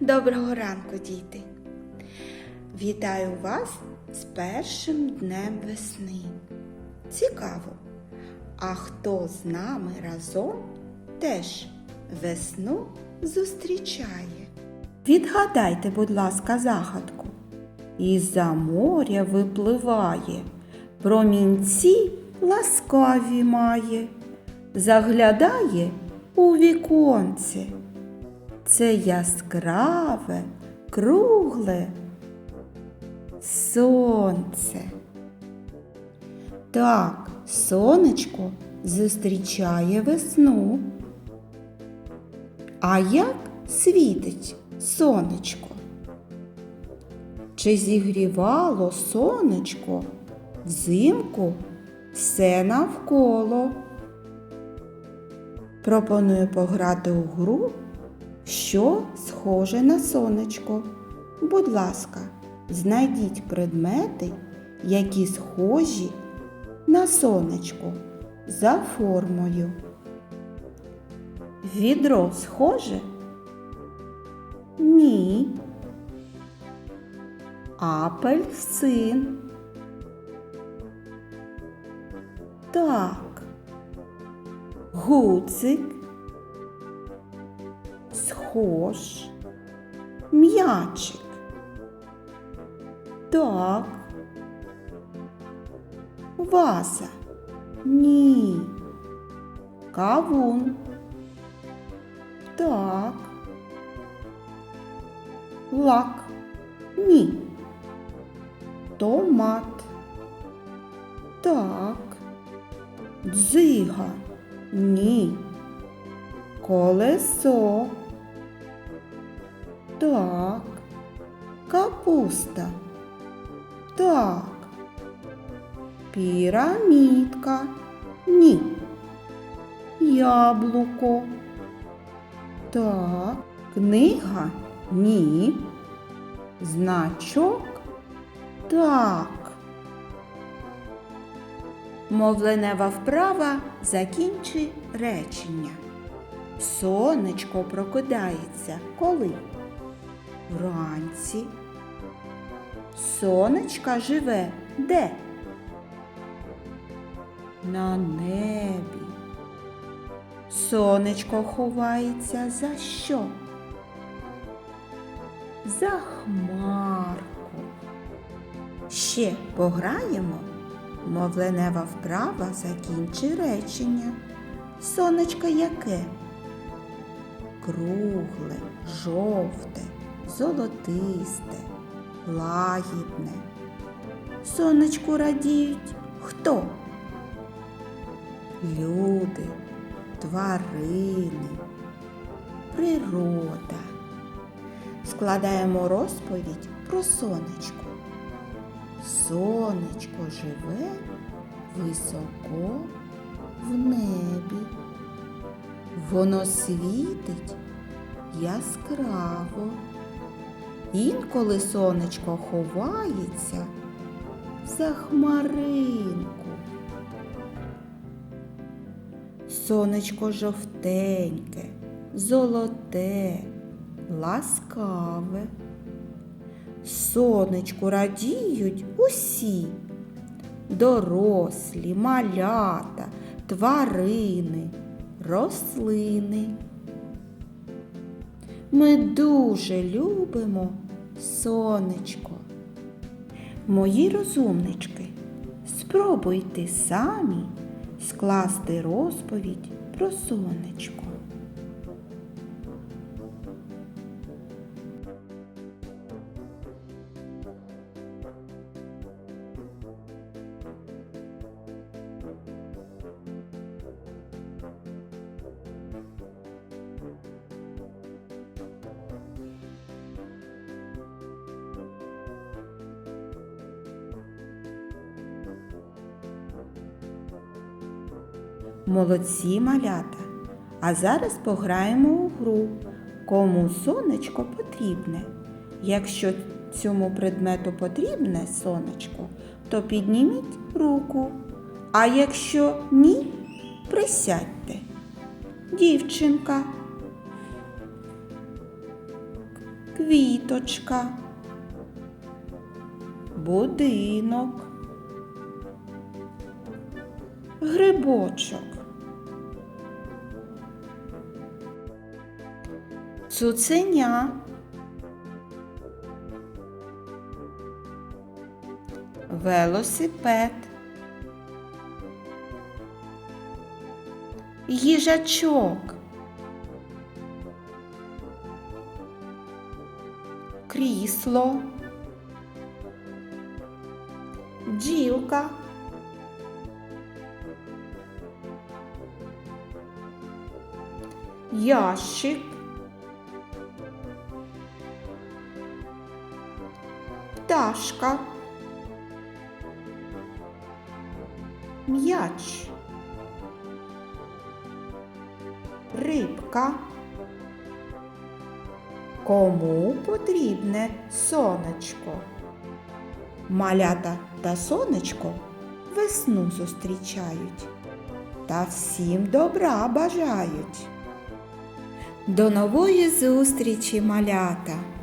Доброго ранку, діти! Вітаю вас з першим днем весни. Цікаво, а хто з нами разом теж весну зустрічає? Відгадайте, будь ласка, загадку. Із-за моря випливає, промінці ласкаві має, заглядає у віконце. Це яскраве, кругле сонце. Так, сонечко зустрічає весну. А як світить сонечко? Чи зігрівало сонечко взимку все навколо? Пропоную пограти у гру, що схоже на сонечко. Будь ласка, знайдіть предмети, які схожі на сонечко за формою. Відро схоже? Ні. Апельсин. Так. Гуцик. Схож. М'ячик. Так. Ваза. Ні. Кавун. Так. Лак. Ні. Томат. Так. Дзига. Ні. Колесо. Так. Капуста. Так. Пірамідка. Ні. Яблуко. Так. Книга? Ні. Значок? Так. Мовленева вправа закінчи речення. Сонечко прокидається коли? Вранці. Сонечка живе де? На небі. Сонечко ховається за що? За хмарку. Ще пограємо. Мовленева вправа закінчи речення. Сонечко яке? Кругле, жовте, золотисте, лагідне. Сонечку радіють хто? Люди, тварини, природа. Складаємо розповідь про сонечко. Сонечко живе високо в небі. Воно світить яскраво. Інколи сонечко ховається за хмаринку. Сонечко жовтеньке, золоте, ласкаве. Сонечку радіють усі дорослі, малята, тварини, рослини. Ми дуже любимо сонечко. Мої розумнички, спробуйте самі скласти розповідь про сонечко. Молодці малята. А зараз пограємо у гру. Кому сонечко потрібне. Якщо цьому предмету потрібне сонечко, то підніміть руку. А якщо ні, присядьте. Дівчинка. квіточка, будинок, грибочок. Цуценя. Велосипед. Їжачок. Крісло. Бджілка. Ящик. Пташка. М'яч. Рибка. Кому потрібне сонечко? Малята та сонечко весну зустрічають та всім добра бажають. До нової зустрічі, малята!